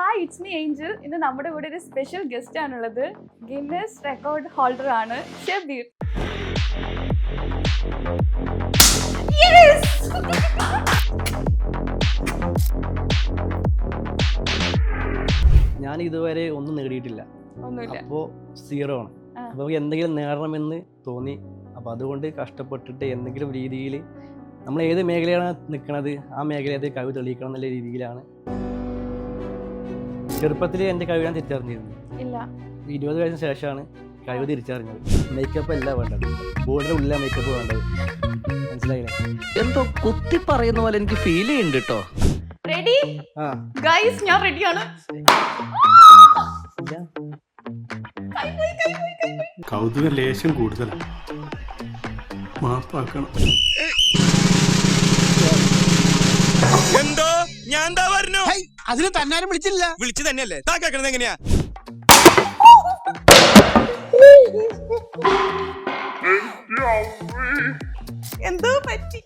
Hi it's me Angel ഇന്ന് നമ്മുടെ കൂടെ ഒരു സ്പെഷ്യൽ ഗസ്റ്റ് ആണുള്ളത്. ഗിന്നസ് റെക്കോർഡ് ഹോൾഡർ ആണ് ഷബീർ! ഞാൻ ഇതുവരെ ഒന്നും നേടിയിട്ടില്ല. ഒന്നുമില്ല. അപ്പോൾ സീറോ ആണ്. അപ്പൊ അപ്പോൾ എന്തെങ്കിലും നേടണമെന്ന് തോന്നി. അപ്പോൾ അതുകൊണ്ട് കഷ്ടപ്പെട്ടിട്ട് എന്തെങ്കിലും രീതിയിൽ നമ്മൾ ഏത് മേഖലയാണ് നിൽക്കുന്നത് ആ മേഖലയിൽ കവി തെളിയിക്കണം എന്നുള്ള രീതിയിലാണ്. ചെറുപ്പത്തിൽ എന്റെ കഴിവ് ഞാൻ തിരിച്ചറിഞ്ഞിരുന്നു. ഇല്ല. ഇരുപത് വയസ്സിന് ശേഷമാണ് കഴിവ് തിരിച്ചറിഞ്ഞത്. മേക്കപ്പ് അല്ല വേണ്ടത്. ബോർഡിന്റെ ഉള്ളിലാണ് മേക്കപ്പ് വേണ്ടത്. മനസ്സിലായില്ലേ? എന്തോ കുത്തി പറയുന്ന പോലെ എനിക്ക് ഫീൽ ചെയ്യുന്നുണ്ട് കേട്ടോ റെഡി ആ. ഗൈസ് ഞാൻ റെഡിയാണ്. കൗതുക ലേശം കൂടുതലാണ് മാപ്പാക്കണം. എന്തോ? ഞാൻ എന്താ പറഞ്ഞു? അതിന് തന്നാരും വിളിച്ചില്ല. വിളിച്ചു തന്നെയല്ലേ? താ കേക്കണത് എങ്ങനെയാ? എന്തോ പറ്റി?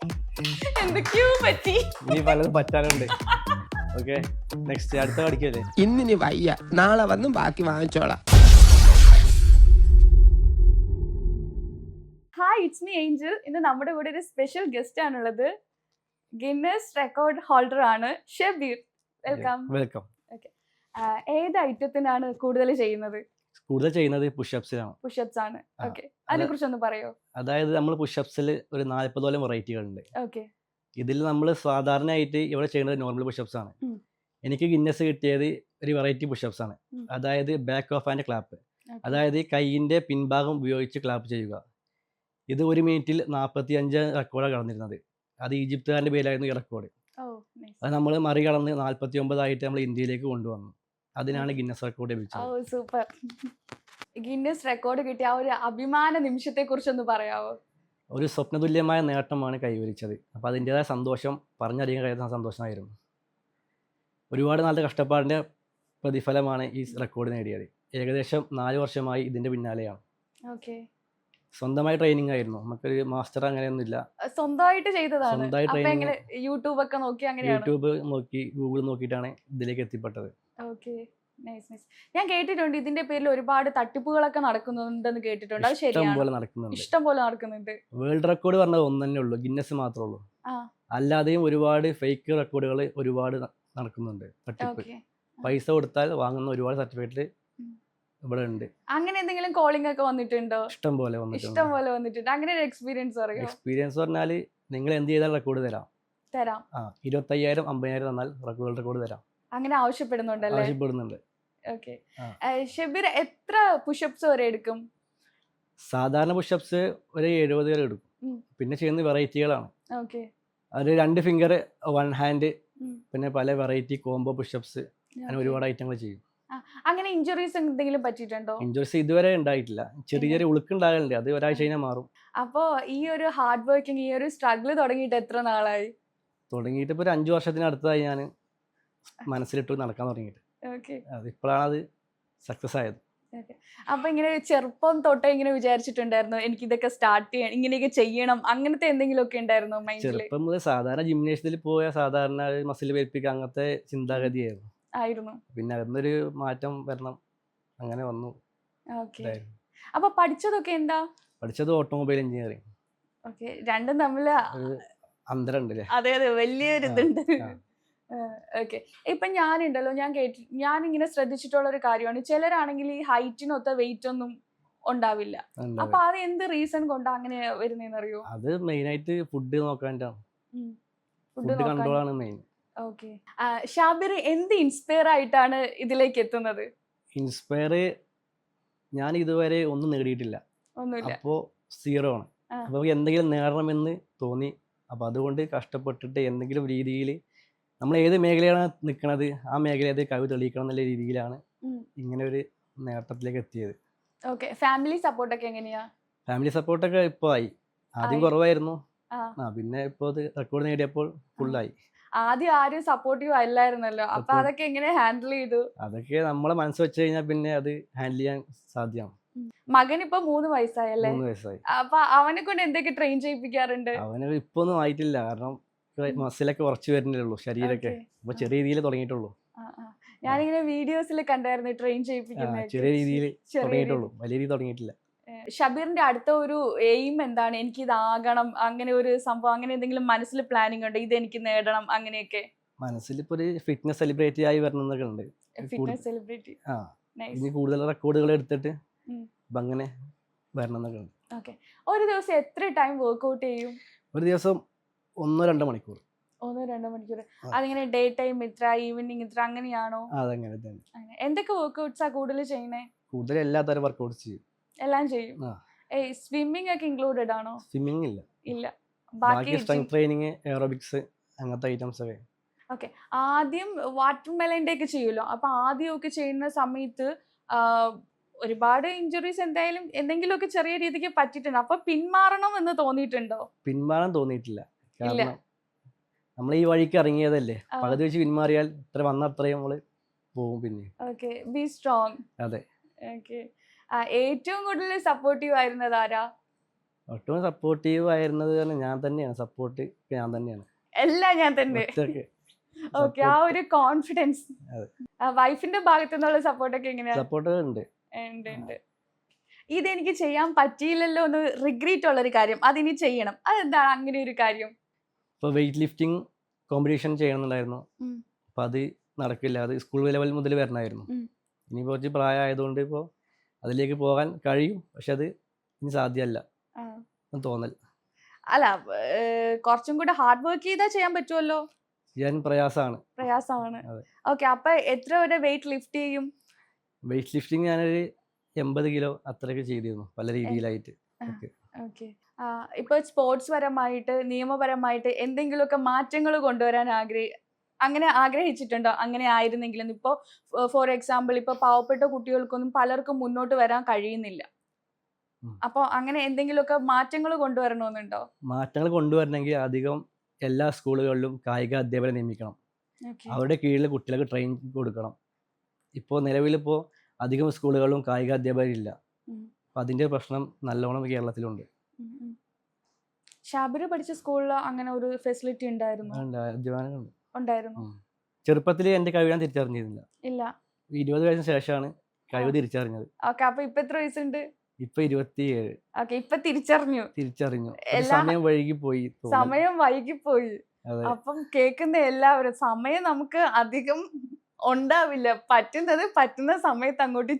എന്തൊക്കെയോ പറ്റി? നീ പലതും പറ്റാനുണ്ട്. ഓക്കെ നെക്സ്റ്റ് അടുത്ത പഠിക്കല്ലേ? ഇന്നിനി വയ്യ. നാളെ വന്നും ബാക്കി വാങ്ങിച്ചോളാം. ഹായ് ഇറ്റ്സ് മീ ഏഞ്ചൽ ഇന്ന് നമ്മുടെ കൂടെ ഒരു സ്പെഷ്യൽ ഗസ്റ്റ് ആണുള്ളത്. ഗിന്നസ് റെക്കോർഡ് ഹോൾഡർ ആണ് ഷബീർ. വെൽക്കം വെൽക്കം ഏത് ഐറ്റത്തിനാണ് കൂടുതൽ ചെയ്യുന്നത്? കൂടുതൽ ചെയ്യുന്നത് പുഷപ്സിലാണ് പുഷപ്സ് ആണ്. ഓക്കെ അതിനെ കുറിച്ച് ഒന്ന് പറയോ? അതായത് നമ്മൾ പുഷപ്സിൽ ഒരു നാല്പതോളം വെറൈറ്റികൾ ഉണ്ട് ഓക്കെ ഇതിൽ നമ്മൾ സാധാരണയായിട്ട് ഇവിടെ ചെയ്യുന്നത് നോർമൽ പുഷപ്സ് ആണ്. എനിക്ക് ഗിന്നസ് കിട്ടിയത് ഒരു വെറൈറ്റി പുഷപ്സ് ആണ്. അതായത് ബാക്ക് ഓഫ് ആൻഡ് ക്ലാപ്പ് അതായത് കൈയിന്റെ പിൻഭാഗം ഉപയോഗിച്ച് ക്ലാപ്പ് ചെയ്യുക. ഇത് ഒരു മിനിറ്റിൽ നാൽപ്പത്തി അഞ്ച് റെക്കോർഡാണ് കടന്നിരുന്നത്. അത് ഈജിപ്തുകാരന്റെ പേരായിരുന്നു ഈ റെക്കോർഡ് അത് നമ്മൾ മറികടന്ന് നാൽപ്പത്തി ഒമ്പതായിട്ട് നമ്മൾ ഇന്ത്യയിലേക്ക് കൊണ്ടുവന്നു. അതിനാണ് ഗിന്നസ് റെക്കോർഡ് ലഭിച്ചത്. സൂപ്പർ ഗിന്നസ് റെക്കോർഡ് കിട്ടിയ ആ ഒരു അഭിമാന നിമിഷത്തെ കുറിച്ചൊന്ന് പറയാമോ ഒരു സ്വപ്നതുല്യമായ നേട്ടമാണ് കൈവരിച്ചത്. അപ്പോൾ അതിന്റെതായ സന്തോഷം പറഞ്ഞറിയാൻ കഴിയുന്ന സന്തോഷമായിരുന്നു. ഒരുപാട് നല്ല കഷ്ടപ്പാടിന്റെ പ്രതിഫലമാണ് ഈ റെക്കോർഡ് നേടിയത്. ഏകദേശം നാല് വർഷമായി ഇതിന്റെ പിന്നാലെയാണ്. ഓക്കെ. സ്വന്തമായി ട്രെയിനിങ് ആയിരുന്നു. നമുക്കൊരു മാസ്റ്റർ അങ്ങനെയൊന്നുമില്ല. സ്വന്തമായിട്ട് ചെയ്തതാണ്. സ്വന്തമായി യൂട്യൂബ് ഒക്കെ നോക്കി അങ്ങനെയാണ്? യൂട്യൂബ് നോക്കി ഗൂഗിൾ നോക്കിയിട്ടാണ് ഇതിലേക്ക് എത്തിപ്പെട്ടത്. ഓക്കെ നൈസ് നൈസ് ഞാൻ കേട്ടിട്ടുണ്ട് ഇതിന്റെ പേരിൽ ഒരുപാട് തട്ടിപ്പുകളൊക്കെ നടക്കുന്നുണ്ടെന്ന് കേട്ടിട്ടുണ്ട്. അത് ശരിയാണ്. ഇഷ്ടം പോലെ നടക്കുന്നുണ്ട്. വേൾഡ് റെക്കോർഡ് പറഞ്ഞത് ഒന്ന് തന്നെ ഉള്ളൂ. ഗിന്നസ് മാത്രമേ ഉള്ളൂ. അല്ലാതെയും ഒരുപാട് ഫേക്ക് റെക്കോർഡുകൾ ഒരുപാട് നടക്കുന്നുണ്ട്. തട്ടിപ്പ്. പൈസ കൊടുത്താൽ വാങ്ങുന്ന ഒരുപാട് സർട്ടിഫിക്കറ്റ്. ഇവിടെ ഉണ്ട് അങ്ങനെ എന്തെങ്കിലും കോളിംഗ് ഒക്കെ വന്നിട്ടുണ്ടോ? ഇഷ്ടം പോലെ ഇഷ്ടം പോലെ വന്നിട്ടുണ്ട്. അങ്ങനെ ഒരു എക്സ്പീരിയൻസ് പറയോ? എക്സ്പീരിയൻസ് പറഞ്ഞാൽ നിങ്ങൾ എന്ത് ചെയ്താൽ റെക്കോർഡ് തരാം. തരാം. ആ ഇരുപത്തയ്യായിരം അമ്പതിനായിരം തന്നാൽ റെക്കോർഡ് റെക്കോർഡ് തരാം. അങ്ങനെ ആവശ്യപ്പെടുന്നുണ്ടല്ലേ? ആവശ്യപ്പെടുന്നുണ്ട്. ഓക്കെ ഷബീർ എത്ര പുഷപ്സ് വരെ എടുക്കും? സാധാരണ പുഷപ്സ് ഒരു എഴുപത് വരെ എടുക്കും. പിന്നെ ചെയ്യുന്ന വെറൈറ്റികളാണ് ഓക്കെ അത് രണ്ട് ഫിംഗർ വൺ ഹാൻഡ് പിന്നെ പല വെറൈറ്റി കോംബോ പുഷപ്സ് അങ്ങനെ ഒരുപാട് ഐറ്റങ്ങൾ ചെയ്യും. അങ്ങനെ ഇഞ്ചുറീസ് എന്തെങ്കിലും പറ്റിയിട്ടുണ്ടോ? ഇഞ്ചുറീസ് ഇതുവരെ ഉണ്ടായിട്ടില്ല. ചെറിയ ചെറിയ ഉളുക്കുണ്ടാകലുണ്ട്. അത് ഒരാഴ്ച കഴിഞ്ഞാൽ മാറും. അപ്പോ ഈ ഒരു ഹാർഡ് വർക്കിംഗ് ഈ ഒരു സ്ട്രഗിൾ തുടങ്ങിയിട്ട് എത്ര നാളായി? തുടങ്ങിയിട്ട് ഇപ്പൊ ഒരു അഞ്ചു വർഷത്തിനടുത്തായി ഞാൻ മനസ്സിലിട്ട് നടക്കാൻ തുടങ്ങിയിട്ട്. അത് ഇപ്പോഴാണ് അത് സക്സസ് ആയത് അപ്പൊ ഇങ്ങനെ ചെറുപ്പം തൊട്ടേ ഇങ്ങനെ വിചാരിച്ചിട്ടുണ്ടായിരുന്നു എനിക്ക് ഇതൊക്കെ സ്റ്റാർട്ട് ചെയ്യണം ഇങ്ങനെയൊക്കെ ചെയ്യണം അങ്ങനത്തെ എന്തെങ്കിലും ഒക്കെ ഉണ്ടായിരുന്നു ചെറുപ്പം മുതൽ സാധാരണ ജിംനേഷ്യത്തിൽ പോയ സാധാരണ മസിൽ വേൽപ്പിക്കുക അങ്ങനത്തെ ചിന്താഗതിയായിരുന്നു. ആയിരുന്നു. പിന്നെ അതിന്നൊരു മാറ്റം വരണം. അങ്ങനെ വന്നു. ഓക്കെ. അപ്പൊ പഠിച്ചതൊക്കെ എന്താ? പഠിച്ചത് ഓട്ടോമൊബൈൽ എഞ്ചിനീയറിംഗ് ഓക്കെ. രണ്ടും തമ്മിൽ അതെ അതെ. വലിയൊരു ഇതുണ്ട്. ഓക്കെ. ഇപ്പൊ ഞാനുണ്ടല്ലോ ഞാൻ കേട്ടി ഞാൻ ഇങ്ങനെ ശ്രദ്ധിച്ചിട്ടുള്ള ഒരു കാര്യമാണ്. ചിലരാണെങ്കിൽ ഈ ഹൈറ്റിനൊത്ത വെയിറ്റ് ഒന്നും ഉണ്ടാവില്ല. ഉണ്ടാവും. അപ്പൊ അത് എന്ത് റീസൺ കൊണ്ടാ അങ്ങനെ വരുന്നറിയോ അത് മെയിൻ ആയിട്ട് ഫുഡ് നോക്കാൻ ഫുഡ് കൺട്രോൾ ആണ് മെയിൻ. ഓക്കെ. ഷാബിർ എന്ത് ഇൻസ്പയർ ആയിട്ടാണ് ഇതിലേക്ക് എത്തുന്നത്? ഇൻസ്പയർ ഞാൻ ഇതുവരെ ഒന്നും നേടിയിട്ടില്ല. അപ്പോൾ സീറോ ആണ്. അപ്പൊ അപ്പോൾ എന്തെങ്കിലും നേടണമെന്ന് തോന്നി. അപ്പോൾ അതുകൊണ്ട് കഷ്ടപ്പെട്ടിട്ട് എന്തെങ്കിലും രീതിയിൽ നമ്മൾ ഏത് മേഖലയാണ് നിൽക്കുന്നത് ആ മേഖലയിൽ കവി തെളിയിക്കണം എന്നുള്ള രീതിയിലാണ് ഇങ്ങനെ ഒരു നേട്ടത്തിലേക്ക് എത്തിയത്. ഓക്കെ. ഫാമിലി സപ്പോർട്ടൊക്കെ എങ്ങനെയാ? ഫാമിലി സപ്പോർട്ടൊക്കെ ഇപ്പോൾ ആയി. ആദ്യം കുറവായിരുന്നു. ആ. പിന്നെ ഇപ്പോൾ അത് റെക്കോർഡ് നേടിയപ്പോൾ ഫുള്ളായി ആദ്യം ആരും സപ്പോർട്ടീവ് അല്ലായിരുന്നല്ലോ. അപ്പൊ അതൊക്കെ എങ്ങനെ ഹാൻഡിൽ ചെയ്തു? അതൊക്കെ നമ്മളെ മനസ്സ് വെച്ച് കഴിഞ്ഞാൽ പിന്നെ അത് ഹാൻഡിൽ ചെയ്യാൻ സാധ്യമാണ്. മകൻ ഇപ്പൊ മൂന്ന് വയസ്സായല്ലേ? മൂന്ന് വയസ്സായി. അപ്പൊ അവനെ കൊണ്ട് എന്തൊക്കെ ട്രെയിൻ ചെയ്യിപ്പിക്കാറുണ്ട്? അവന് ഇപ്പൊ ഒന്നും ആയിട്ടില്ല. കാരണം മസിലൊക്കെ കുറച്ച് വരുന്നില്ലല്ലോ ശരീരൊക്കെ ശരീരമൊക്കെ. അപ്പൊ ചെറിയ രീതിയിൽ തുടങ്ങിയിട്ടുള്ളൂ. ഞാനിങ്ങനെ വീഡിയോസിൽ കണ്ടായിരുന്നു ട്രെയിൻ ചെയ്യിപ്പിക്കുന്നത് ചെറിയ രീതിയിൽ തുടങ്ങിയിട്ടുള്ളൂ. വലിയ രീതി തുടങ്ങിയിട്ടില്ല. ഷബീറിന്റെ അടുത്ത ഒരു എയിം എന്താണ്? എനിക്ക് ഇതാകണം അങ്ങനെ ഒരു സംഭവം അങ്ങനെ എന്തെങ്കിലും മനസ്സിൽ പ്ലാനിങ് ഉണ്ട്? ഇത് എനിക്ക് നേടണം അങ്ങനെയൊക്കെ. മനസ്സിൽ ഇപ്പൊ ഒരു ഫിറ്റ്നസ് സെലിബ്രിറ്റി ആയി വരണം എന്നൊക്കെ ഉണ്ട് ഫിറ്റ്നസ് സെലിബ്രിറ്റി ആ. ഇനി കൂടുതൽ റെക്കോർഡുകൾ എടുത്തിട്ട്. അങ്ങനെ വരണം എന്നൊക്കെ ഉണ്ട്. ഓക്കെ ഒരു ദിവസം എത്ര ടൈം വർക്ക്ഔട്ട് ചെയ്യും? ഒരു ദിവസം ഒന്നോ രണ്ടോ മണിക്കൂർ. ഒന്നോ രണ്ടോ മണിക്കൂർ. അതെങ്ങനെ ഡേ ടൈം ഇത്ര ഈവനിങ് ഇത്ര അങ്ങനെയാണോ? അതങ്ങനെ എന്തൊക്കെ വർക്ക്ഔട്ട്സാ കൂടുതൽ ചെയ്യണേ കൂടുതൽ എല്ലാ തരം വർക്ക്ഔട്ട്സ് ചെയ്യും. എല്ലാം ചെയ്യും. ഏയ് സ്വിമ്മിംഗ് ഒക്കെ ഇൻക്ലൂഡഡ് ആണോ? സ്വിമ്മിംഗ് ഇല്ല. ഇല്ല. ബാക്കി സ്ട്രെങ്ത് ട്രെയിനിങ് എയറോബിക്സ് അങ്ങനത്തെ ഐറ്റംസ് ഒക്കെ. ഓക്കെ ആദ്യം വാട്ടർ മെലന്റെ ഒക്കെ ചെയ്യുമല്ലോ. അപ്പൊ ആദ്യമൊക്കെ ചെയ്യുന്ന സമയത്ത് ഒരുപാട് ഇഞ്ചുറീസ് എന്തായാലും എന്തെങ്കിലുമൊക്കെ ചെറിയ രീതിക്ക് പറ്റിയിട്ടുണ്ട്. അപ്പൊ പിന്മാറണം എന്ന് തോന്നിയിട്ടുണ്ടോ? പിന്മാറാൻ തോന്നിയിട്ടില്ല. കാരണം നമ്മൾ ഈ വഴിക്ക് ഇറങ്ങിയതല്ലേ. പകുതി വെച്ച് പിന്മാറിയാൽ ഇത്ര വന്ന അത്രയും നമ്മൾ പോകും പിന്നെ ഓക്കെ ബി സ്ട്രോങ് അതെ. ഓക്കെ ഏറ്റവും കൂടുതൽ സപ്പോർട്ടീവ് ആയിരുന്നത് ആരാ? ഏറ്റവും സപ്പോർട്ടീവ് ആയിരുന്നത് ഞാൻ തന്നെയാണ്. സപ്പോർട്ട് ഞാൻ തന്നെയാണ്. എല്ലാം ഞാൻ തന്നെ. ഓക്കെ ആ ഒരു കോൺഫിഡൻസ്. വൈഫിന്റെ ഭാഗത്തു നിന്നുള്ള സപ്പോർട്ടൊക്കെ എങ്ങനെയാ? സപ്പോർട്ട് ഉണ്ട്. ഉണ്ട് ഉണ്ട്. ഇതെനിക്ക് ചെയ്യാൻ പറ്റിയില്ലല്ലോ എന്ന് റിഗ്രറ്റ് ഉള്ള ഒരു കാര്യം. അതിനി ചെയ്യണം. അതെന്താണ് അങ്ങനെ ഒരു കാര്യം? ഇപ്പൊ വെയിറ്റ് ലിഫ്റ്റിംഗ് കോമ്പറ്റീഷൻ ചെയ്യണമെന്നുണ്ടായിരുന്നു അപ്പൊ അത് നടക്കില്ല. അത് സ്കൂൾ ലെവൽ മുതൽ വരണമായിരുന്നു. ഇനി കുറച്ച് പ്രായമായതുകൊണ്ട് ഇപ്പോൾ അതിലേക്ക് പോകാൻ കഴിയും. പക്ഷെ അത് ഇനി സാധ്യമല്ല എന്ന് തോന്നൽ. അല്ല കുറച്ചും കൂടെ ഹാർഡ് വർക്ക് ചെയ്താൽ ചെയ്യാൻ പറ്റുമല്ലോ ചെയ്യാൻ പ്രയാസമാണ്. പ്രയാസമാണ്. ഓക്കെ അപ്പൊ എത്ര വരെ വെയിറ്റ് ലിഫ്റ്റ് ചെയ്യും? വെയിറ്റ് ലിഫ്റ്റിംഗ് ഞാനൊരു എൺപത് കിലോ അത്രയൊക്കെ ചെയ്തിരുന്നു പല രീതിയിലായിട്ട്. ഓക്കെ. ഇപ്പൊ സ്പോർട്സ് പരമായിട്ട് നിയമപരമായിട്ട് എന്തെങ്കിലുമൊക്കെ മാറ്റങ്ങൾ കൊണ്ടുവരാൻ ആഗ്രഹി അങ്ങനെ ആഗ്രഹിച്ചിട്ടുണ്ടോ? അങ്ങനെ ആയിരുന്നെങ്കിൽ ഇപ്പോൾ ഫോർ എക്സാമ്പിൾ ഇപ്പൊ പാവപ്പെട്ട കുട്ടികൾക്കൊന്നും പലർക്കും മുന്നോട്ട് വരാൻ കഴിയുന്നില്ല. അപ്പോൾ അങ്ങനെ എന്തെങ്കിലുമൊക്കെ മാറ്റങ്ങൾ കൊണ്ടുവരണമെന്നുണ്ടോ? മാറ്റങ്ങൾ കൊണ്ടുവരണമെങ്കിൽ അധികം എല്ലാ സ്കൂളുകളിലും കായിക അധ്യാപകരെ നിയമിക്കണം. അവരുടെ കീഴിൽ കുട്ടികൾക്ക് ട്രെയിൻ കൊടുക്കണം. ഇപ്പോൾ നിലവിലിപ്പോൾ അധികം സ്കൂളുകളിലും കായിക അധ്യാപകരില്ല. അപ്പം അതിന്റെ പ്രശ്നം നല്ലോണം കേരളത്തിലുണ്ട്. ഷാബിർ പഠിച്ച സ്കൂളിൽ അങ്ങനെ ഒരു ഫെസിലിറ്റി ഉണ്ടായിരുന്നു? അധ്യാപനങ്ങളുണ്ട് ഉണ്ടായിരുന്നു. ചെറുപ്പത്തിൽ എന്റെ കഴിവ് ഞാൻ തിരിച്ചറിഞ്ഞിരുന്നില്ല. ഇല്ല. ഇരുപത് വയസ്സിന് ശേഷമാണ് കഴിവ് തിരിച്ചറിഞ്ഞത്. ഓക്കെ അപ്പൊ ഇപ്പൊ എത്ര വയസ്സുണ്ട്? ഇപ്പൊ ഇരുപത്തിയേഴ്. ഓക്കെ ഇപ്പൊ തിരിച്ചറിഞ്ഞു. തിരിച്ചറിഞ്ഞു. സമയം വൈകി പോയി സമയം വൈകി പോയി അപ്പം കേൾക്കുന്ന എല്ലാവരും സമയം നമുക്ക് അധികം ഉണ്ടാവില്ല. പറ്റുന്നത് പറ്റുന്ന സമയത്ത് അങ്ങോട്ട്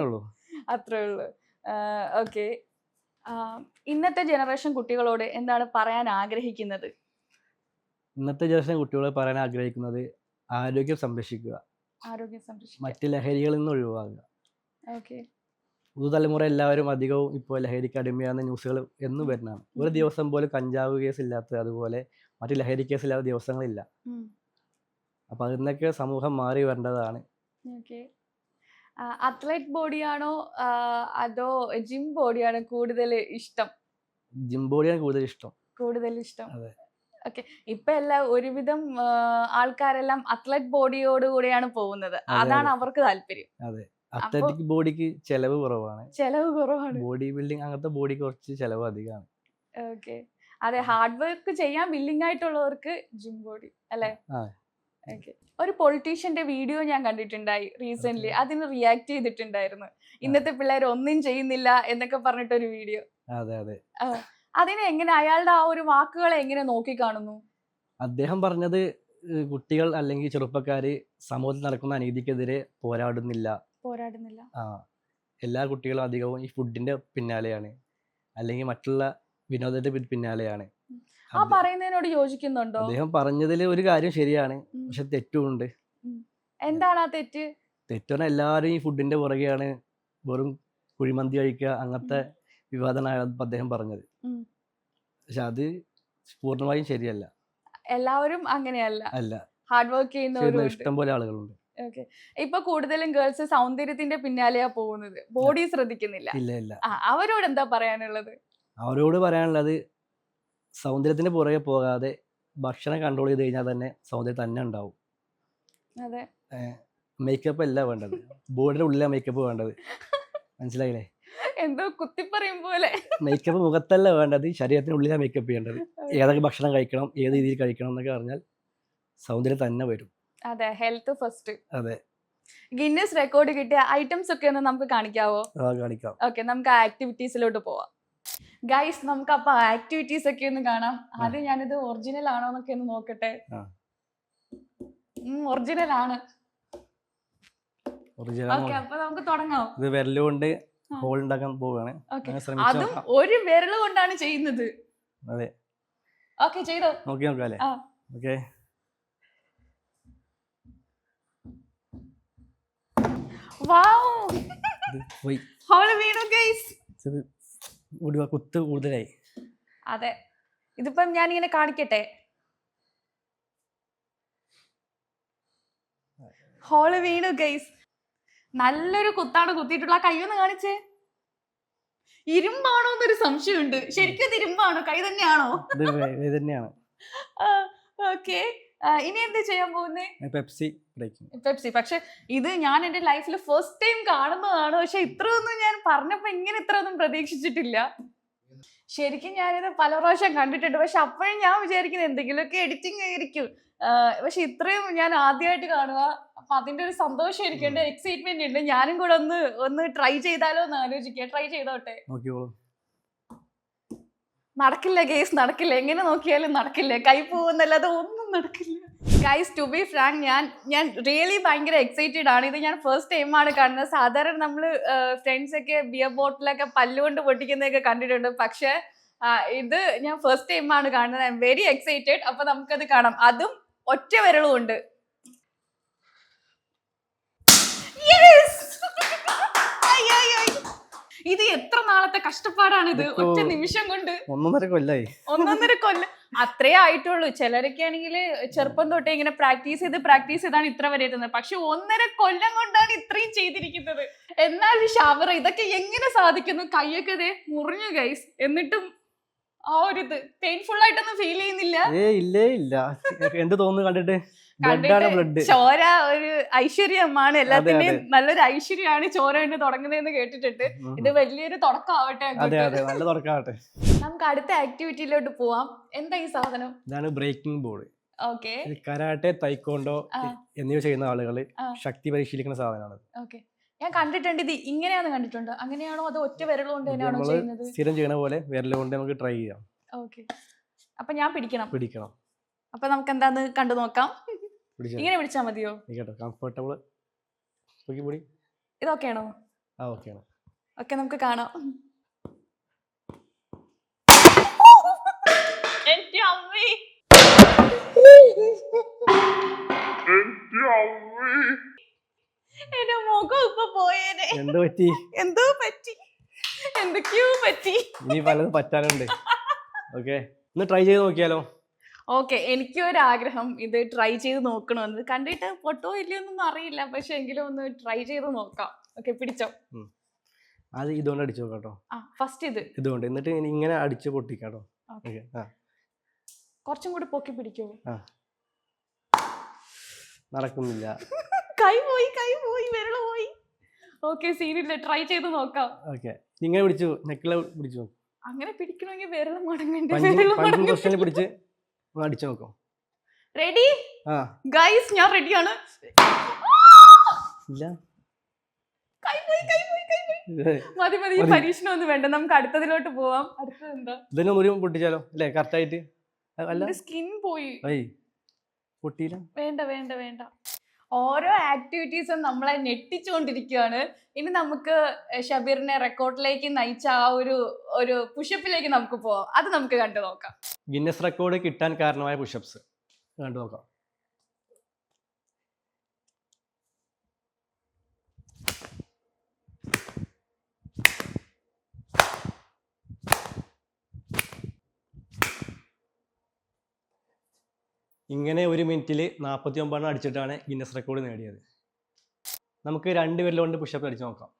ഉള്ളൂ. അത്രേ ഉള്ളൂ. ഓക്കെ. ഇന്നത്തെ ജനറേഷൻ കുട്ടികളോട് എന്താണ് പറയാൻ ആഗ്രഹിക്കുന്നത്? ഇന്നത്തെ ജനറേഷൻ കുട്ടികളെ പറയാൻ ആഗ്രഹിക്കുന്നത് ആരോഗ്യം സംരക്ഷിക്കുക. ആരോഗ്യം സംരക്ഷിക്കുക. മറ്റ് ലഹരികളിൽ നിന്ന് ഒഴിവാകുക. ഓക്കെ. പുതുതലമുറ എല്ലാവരും അധികവും ഇപ്പോൾ ലഹരിക്ക് അടിമയാകുന്ന ന്യൂസുകൾ എന്നും വരുന്നതാണ്. ഒരു ദിവസം പോലും കഞ്ചാവ് കേസ് ഇല്ലാത്ത അതുപോലെ മറ്റു ലഹരി കേസ് ഇല്ലാത്ത ദിവസങ്ങളില്ല അപ്പൊ അതിന്നൊക്കെ സമൂഹം മാറി വരേണ്ടതാണ്. അത്ലറ്റ് ബോഡിയാണോ അതോ ജിം ബോഡിയാണോ കൂടുതൽ ഇഷ്ടം? ജിം ബോഡിയാണ് കൂടുതൽ ഇഷ്ടം. കൂടുതൽ ഇഷ്ടം. അതെ. ഓക്കെ. ഇപ്പൊ എല്ലാം ഒരുവിധം ആൾക്കാരെല്ലാം അത്ലറ്റ് ബോഡിയോട് കൂടെയാണ് പോകുന്നത്. അതാണ് അവർക്ക് താല്പര്യം. അതെ. അത്ലറ്റിക് ബോഡിക്ക് ചെലവ് കുറവാണ്. ചെലവ് കുറവാണ്. ബോഡി ബിൽഡിംഗ് അങ്ങനത്തെ ബോഡി കുറച്ച് ചെലവ് അധികമാണ് ഓക്കെ. അതെ ഹാർഡ് വർക്ക് ചെയ്യാൻ ബില്ലിംഗ് ആയിട്ടുള്ളവർക്ക് ജിം ബോഡി അല്ലെ? ഒരു പൊളിറ്റീഷ്യന്റെ വീഡിയോ ഞാൻ കണ്ടിട്ടുണ്ടായി റീസെന്റ് അതിന് റിയാക്ട് ചെയ്തിട്ടുണ്ടായിരുന്നു. ഇന്നത്തെ പിള്ളേർ ഒന്നും ചെയ്യുന്നില്ല എന്നൊക്കെ പറഞ്ഞിട്ടൊരു വീഡിയോ അതെ അതെ. അതിനെ എങ്ങനെ അയാളുടെ ആ ഒരു വാക്കുകളെ എങ്ങനെ നോക്കി കാണുന്നു? അദ്ദേഹം പറഞ്ഞത് കുട്ടികൾ അല്ലെങ്കിൽ ചെറുപ്പക്കാർ സമൂഹത്തിൽ നടക്കുന്ന അനീതിക്കെതിരെ പോരാടുന്നില്ല. പോരാടുന്നില്ല. ആ എല്ലാ കുട്ടികളും അധികവും ഈ ഫുഡിന്റെ പിന്നാലെയാണ്. അല്ലെങ്കിൽ മറ്റുള്ള വിനോദത്തിന്റെ പിന്നാലെയാണ്. ആ പറയുന്നതിനോട് യോജിക്കുന്നുണ്ടോ? അദ്ദേഹം പറഞ്ഞതിൽ ഒരു കാര്യം ശരിയാണ്. പക്ഷെ തെറ്റുമുണ്ട് എന്താണ് ആ തെറ്റ്? തെറ്റ് പറഞ്ഞാൽ എല്ലാവരും ഈ ഫുഡിന്റെ പുറകെയാണ് വെറും കുഴിമന്തി കഴിക്കുക അങ്ങനത്തെ വിവാദമാണ് അദ്ദേഹം പറഞ്ഞത്. പക്ഷെ അത് പൂർണമായും ശരിയല്ല. എല്ലാവരും അങ്ങനെയല്ല. അല്ല. ഹാർഡ് വർക്ക് ചെയ്യുന്ന ഇഷ്ടം പോലെ ആളുകളുണ്ട്. ഓക്കെ ഇപ്പൊ കൂടുതലും ഗേൾസ് സൗന്ദര്യത്തിന്റെ പിന്നാലെയാ പോകുന്നത്. ബോഡി ശ്രദ്ധിക്കുന്നില്ല. ഇല്ല ഇല്ല. അവരോട് എന്താ പറയാനുള്ളത്? അവരോട് പറയാനുള്ളത് സൗന്ദര്യത്തിന് പുറകെ പോകാതെ ഭക്ഷണം കൺട്രോൾ ചെയ്ത് കഴിഞ്ഞാൽ തന്നെ സൗന്ദര്യം തന്നെ ഉണ്ടാവും. അതെ. മേക്കപ്പ് അല്ല വേണ്ടത്. ബോഡിയുടെ ഉള്ളിലാണ് മേക്കപ്പ് വേണ്ടത്. മനസ്സിലായില്ലേ? എന്തോ കുത്തിപ്പറയും പോലെ. മേക്കപ്പ് മുഖത്തല്ല വേണ്ടത് ശരീരത്തിനുള്ളിലാണ് മേക്കപ്പ് ചെയ്യേണ്ടത്. ഏതൊക്കെ ഭക്ഷണം കഴിക്കണം ഏത് രീതിയിൽ കഴിക്കണം എന്നൊക്കെ പറഞ്ഞാൽ സൗന്ദര്യം തന്നെ വരും. അതെ ഹെൽത്ത് ഫസ്റ്റ് അതെ. ഗിന്നസ് റെക്കോർഡ് കിട്ടിയ ഐറ്റംസ് ഒക്കെ ഒന്ന് നമുക്ക് കാണിക്കാവോ? കാണിക്കാം. ഓക്കെ നമുക്ക് ആക്ടിവിറ്റീസിലോട്ട് പോവാം. ഗൈസ് നമുക്ക് അപ്പൊ ആക്ടിവിറ്റീസ് ഒക്കെ ഒന്ന് കാണാം. ആദ്യം ഞാനിത് ഒറിജിനൽ ആണോ എന്നൊക്കെ ഒന്ന് നോക്കട്ടെ. ഒറിജിനൽ ആണ്. ഓക്കെ അപ്പൊ നമുക്ക് തുടങ്ങാം. ഇത് വിരലുകൊണ്ട് ആ. ഹോൾ ഉണ്ടാക്കാൻ പോവുകയാണ് അതും ഒരു വിരൽ കൊണ്ടാണ് ചെയ്യുന്നത്. അതെ. ഓക്കെ ചെയ്തോ. നോക്കി നോക്കാം അല്ലേ? ഓക്കെ. കുത്ത് കൂടുതലായി. അതെ. ഇതിപ്പം ഞാൻ ഇങ്ങനെ കാണിക്കട്ടെ ഹോൾ വീണു ഗൈസ്. നല്ലൊരു കുത്താണ് കുത്തിയിട്ടുള്ള ആ കൈയൊന്ന് കാണിച്ചേ. ഇരുമ്പാണോ എന്നൊരു സംശയമുണ്ട്. ശരിക്കും ഇത് ഇരുമ്പാണോ? കൈ തന്നെയാണോ? തന്നെയാണ്. ഓക്കെ. ഇനി എന്ത് ചെയ്യാൻ പോകുന്നേ? Pepsi Pepsi. പക്ഷെ ഇത് ഞാൻ എന്റെ ലൈഫിൽ ഫസ്റ്റ് ടൈം കാണുന്നതാണ്. പക്ഷെ ഇത്രയൊന്നും ഞാൻ പറഞ്ഞപ്പോ ഇങ്ങനെ ഇത്രയൊന്നും പ്രതീക്ഷിച്ചിട്ടില്ല. ശരിക്കും ഞാനിത് പല പ്രാവശ്യം കണ്ടിട്ടുണ്ട്. പക്ഷെ അപ്പോഴും ഞാൻ വിചാരിക്കുന്നത് എന്തെങ്കിലുമൊക്കെ എഡിറ്റിംഗ് ആയിരിക്കും. പക്ഷെ ഇത്രയും ഞാൻ ആദ്യമായിട്ട് കാണുക. അപ്പൊ അതിന്റെ ഒരു സന്തോഷം എനിക്കുണ്ട് എക്സൈറ്റ്മെന്റ് ഉണ്ട്. ഞാനും കൂടെ ഒന്ന് ഒന്ന് ട്രൈ ചെയ്താലോ എന്ന് ആലോചിക്കുക. ട്രൈ ചെയ്തോട്ടെ. നടക്കില്ല കേസ് നടക്കില്ല. എങ്ങനെ നോക്കിയാലും നടക്കില്ല. കൈ പോകുന്നല്ലാതെ ഒന്നും നടക്കില്ല. ഗൈസ് ടു ബി ഫ്രാങ്ക് ഞാൻ ഞാൻ റിയലി ഭയങ്കര എക്സൈറ്റഡ് ആണ്. ഇത് ഞാൻ ഫസ്റ്റ് ടൈമാണ് കാണുന്നത്. സാധാരണ നമ്മൾ ഫ്രണ്ട്സ് ഒക്കെ ബിയർ ബോട്ടിലൊക്കെ പല്ലുകൊണ്ട് പൊട്ടിക്കുന്നതൊക്കെ കണ്ടിട്ടുണ്ട്. പക്ഷെ ഇത് ഞാൻ ഫസ്റ്റ് ടൈമാണ് കാണുന്നത്. ഐ എം വെരി എക്സൈറ്റഡ് അപ്പൊ നമുക്കത് കാണാം. അതും ഒറ്റ വിരളും ഉണ്ട് Yes! I, I, I. ഇത് എത്ര നാളത്തെ കഷ്ടപ്പാടാണ് ഇത് ഒറ്റ നിമിഷം കൊണ്ട്. ഒന്നൊന്നര കൊല്ലായി. ഒന്നൊന്നര കൊല്ലം അത്രേ ആയിട്ടുള്ളൂ. ചിലരൊക്കെ ആണെങ്കിൽ ചെറുപ്പം തൊട്ടേ ഇങ്ങനെ പ്രാക്ടീസ് ചെയ്ത് പ്രാക്ടീസ് ചെയ്താണ് ഇത്ര വരെ എത്തുന്നത് പക്ഷെ ഒന്നര കൊല്ലം കൊണ്ടാണ് ഇത്രയും ചെയ്തിരിക്കുന്നത്. എന്നാൽ ഷവർ ഇതൊക്കെ എങ്ങനെ സാധിക്കുന്നു? കൈയൊക്കെ മുറിഞ്ഞു ഗൈസ് എന്നിട്ടും ആ ഒരു ഇത്. പെയിൻഫുൾ ആയിട്ടൊന്നും ഫീൽ ചെയ്യുന്നില്ല. ഏ ഇല്ലേ ഇല്ല. എന്ത് തോന്നുന്നു കണ്ടിട്ട്? ചോര ഒരു ഐശ്വര്യമാണ്. എല്ലാത്തിന്റെയും നല്ലൊരു ഐശ്വര്യമാണ് ചോര എന്ന് തുടങ്ങുന്നതെന്ന് കേട്ടിട്ടുണ്ട്. ഇത് വലിയൊരു തുടക്കമാവട്ടെ നല്ല തുടക്കാവട്ടെ നമുക്ക് അടുത്ത ആക്ടിവിറ്റിയിലോട്ട് പോവാം. എന്താ ഈ സാധനം? ഇതാണ് ബ്രേക്കിംഗ് ബോർഡ് കരാട്ടെ തൈക്കോണ്ടോ എന്നിവ ചെയ്യുന്ന ആളുകൾ. ശക്തി പരിശീലിക്കുന്ന സാധനമാണ്. ഓക്കെ ഞാൻ കണ്ടിട്ടുണ്ട് ഇത്. ഇങ്ങനെയാണ് കണ്ടിട്ടുണ്ട്. അങ്ങനെയാണോ അത് ഒറ്റ വിരലുകൊണ്ട് കൊണ്ട് തന്നെയാണോ ചെയ്യുന്നത്? സ്ഥിരം ചെയ്യണ പോലെ വിരൽ കൊണ്ട് നമുക്ക് ട്രൈ ചെയ്യാം. ഓക്കെ. അപ്പൊ ഞാൻ പിടിക്കണം. പിടിക്കണം. അപ്പൊ നമുക്ക് എന്താന്ന് കണ്ടു നോക്കാം. ഇങ്ങനെ പിടിച്ചാ മതിയോ? കേട്ടോ കംഫർട്ടബിൾ ഇതൊക്കെയാണോ? ആ ഓക്കെയാണ്. ഓക്കെ നമുക്ക് കാണാം. എന്റെ അമ്മേ. എന്റെ മുഖം ഇപ്പൊ പോയേനെ. എന്ത് പറ്റി? എന്തോ പറ്റി? എന്തൊക്കെയോ പറ്റി. ഇനി പലതും പറ്റാനുണ്ട്. ഓക്കെ. ഒന്ന് ട്രൈ ചെയ്ത് നോക്കിയാലോ? ഓക്കെ എനിക്കും ഒരു ആഗ്രഹം ഇത് ട്രൈ ചെയ്ത് നോക്കണമെന്ന് കണ്ടിട്ട് പൊട്ടോ ഇല്ലയൊന്നും അറിയില്ല. പക്ഷെ എങ്കിലും ഒന്ന് ട്രൈ ചെയ്ത് നോക്കാം. ഓക്കെ പിടിച്ചോ? അത് ഇതുകൊണ്ട് അടിച്ചു നോക്കാം കേട്ടോ. ആ ഫസ്റ്റ് ഇത്. ഇതുകൊണ്ട്. എന്നിട്ട് ഇങ്ങനെ അടിച്ചു പൊട്ടിക്കാട്ടോ കുറച്ചും കൂടി പൊക്കി പിടിക്കോ. നടക്കുന്നില്ല. കൈ പോയി കൈ പോയി വിരൾ പോയി ഓക്കെ സീനില്ല ട്രൈ ചെയ്ത് നോക്കാം. ഓക്കെ നിങ്ങൾ പിടിച്ചു നെക്കിലെ പിടിച്ചു അങ്ങനെ പിടിക്കണമെങ്കിൽ വിരൽ മടങ്ങണ്ടേ വിരൽ പൊസിഷനിൽ പിടിച്ച് അടിച്ചു നോക്കാം. റെഡി ഗൈസ് ഞാൻ റെഡിയാണ് ഇല്ല. മതി മതി ഈ. പരീക്ഷണം ഒന്നും വേണ്ട. നമുക്ക് അടുത്തതിലോട്ട് പോവാം. അടുത്തത് എന്താ? ഇതന്നെ ഒരു പൊട്ടിച്ചാലോ? അല്ലേ കറക്റ്റായിട്ട് അല്ല. സ്കിൻ പോയി. പൊട്ടിയില്ല. വേണ്ട വേണ്ട വേണ്ട. ഓരോ ആക്ടിവിറ്റീസും നമ്മളെ ഞെട്ടിച്ചുകൊണ്ടിരിക്കുകയാണ്. ഇനി നമുക്ക് ഷബീറിനെ റെക്കോർഡിലേക്ക് നയിച്ച ആ ഒരു ഒരു പുഷപ്പിലേക്ക് നമുക്ക് പോവാം. അത് നമുക്ക് കണ്ടു നോക്കാം ഗിന്നസ് റെക്കോർഡ് കിട്ടാൻ കാരണമായ പുഷപ്സ് കണ്ടു നോക്കാം ഇങ്ങനെ ഒരു മിനിറ്റിൽ നാൽപ്പത്തി ഒമ്പതെണ്ണം അടിച്ചിട്ടാണ് ഗിന്നസ് റെക്കോർഡ് നേടിയത്. നമുക്ക് രണ്ട് വിരലുകൊണ്ട് പുഷപ്പ് അടിച്ച് നോക്കാം.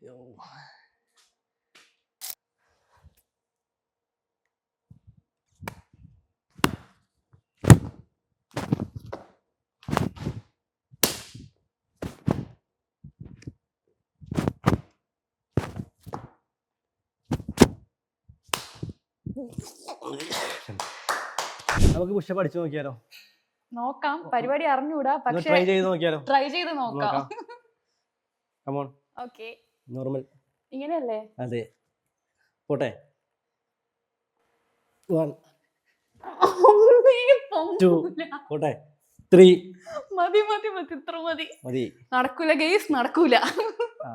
യോ. നമുക്ക് പുഷപ്പ് അടിച്ചു നോക്കിയാലോ? നോക്കാം. പരിപാടി അറിഞ്ഞൂടാ പക്ഷെ ട്രൈ ചെയ്ത് നോക്കിയാലോ? ട്രൈ ചെയ്ത് നോക്കാം. കമോൺ ഓക്കേ നോർമൽ ഇങ്ങനെയല്ലേ? അതെ. പോട്ടെ. വൺ ടു പോട്ടെ. ത്രീ മതി മതി മതി. ഇത്ര മതി. മതി. നടക്കൂല ഗെയ്സ് നടക്കൂല. ആ.